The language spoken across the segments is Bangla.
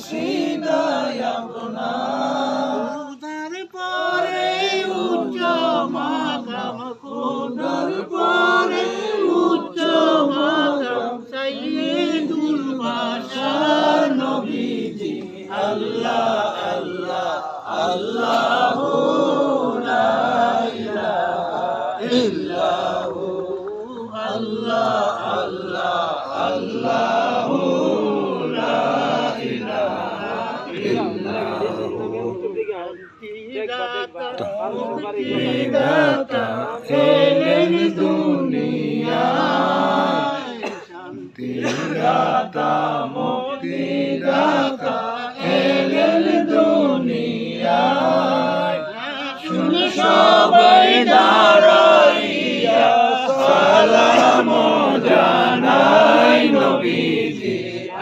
সিদায় আপনার তারপরে উচ্চ মাকাম খোদার পরে উচ্চ মাকাম সাইয়্যিদুল বাশার নবীজি আল্লাহ আল্লাহ আল্লাহ লা ইলাহা ইল্লাহু আল্লাহ আল্লাহ আল্লাহ ইলাহা ইল্লাহু বিধাতা এলেন দুনিয়ায় শান্তিদাতা মুক্তিদাতা এলেন দুনিয়ায় শুনে সবাই দাঁড়াইয়া সালাম জানাই নবীজি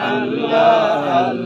আল্লাহ আল্লাহ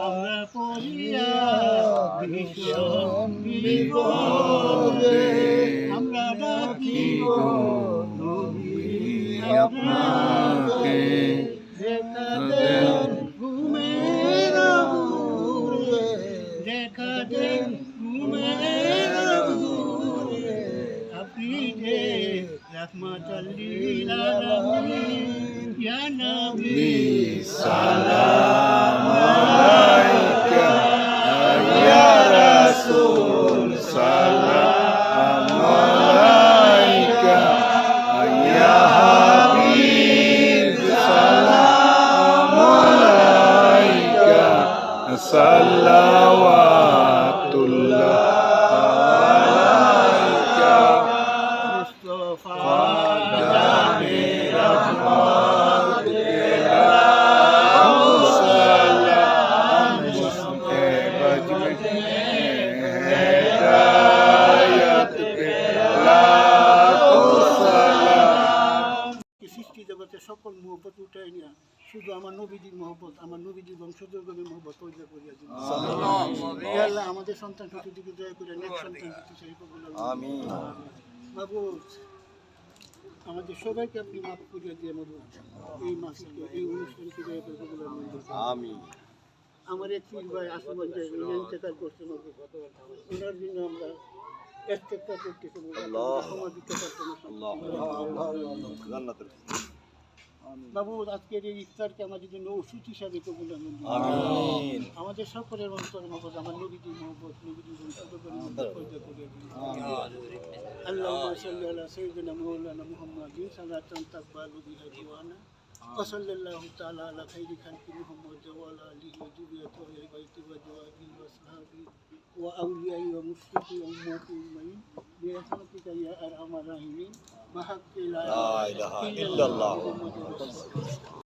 আমরা পড়িয়া ভীষণ বিপদে আমরা ডাকিব আপনাকে দেখা দেন ঘুমের ইয়া নবী সালাম আলাইকা সৃষ্টি জগতের সকল মোহব্বত উঠাই নিয়া শুধু আমার নবীজির মোহব্বত আমার নবীজির বংশধর্মের মোহব্বত পয়দা করিয়া দিন। আল্লাহ আমাদের সন্তান সন্ততিকে দয়া করে নেক সন্তান সেই বাবু আমাদের সবাইকে আপনি মাফ করিয়া দিয়ে বাবু। এই মাসকে এই অনুষ্ঠানকে দয়া করে আমিন। আমার এক পীর ভাই আসমান যায় ইন্তেকাল করছে ওনার জন্য আমরা করতেছি বাবু আজকের এই ইফতারকে আমাদের জন্য ওষুধ হিসাবে কবুল আমাদের সকলের অন্তর মহব্বত আমার নবীজি মহব্বত নবীজি আল্লাহ সাল্লি আলা সাইয়্যিদিনা মাওলানা মুহাম্মাদিন সালাতান তাকবালু বিহা দিওয়ানা وصلى الله تعالى على خير خلق محمد وعلى آله وذريته واهل بيته وازواجه واصحابه واوليائه ومشركي امته اجمعين برحمتك يا أرحم الراحمين. بحق لا إله إلا الله. محمد رسول الله.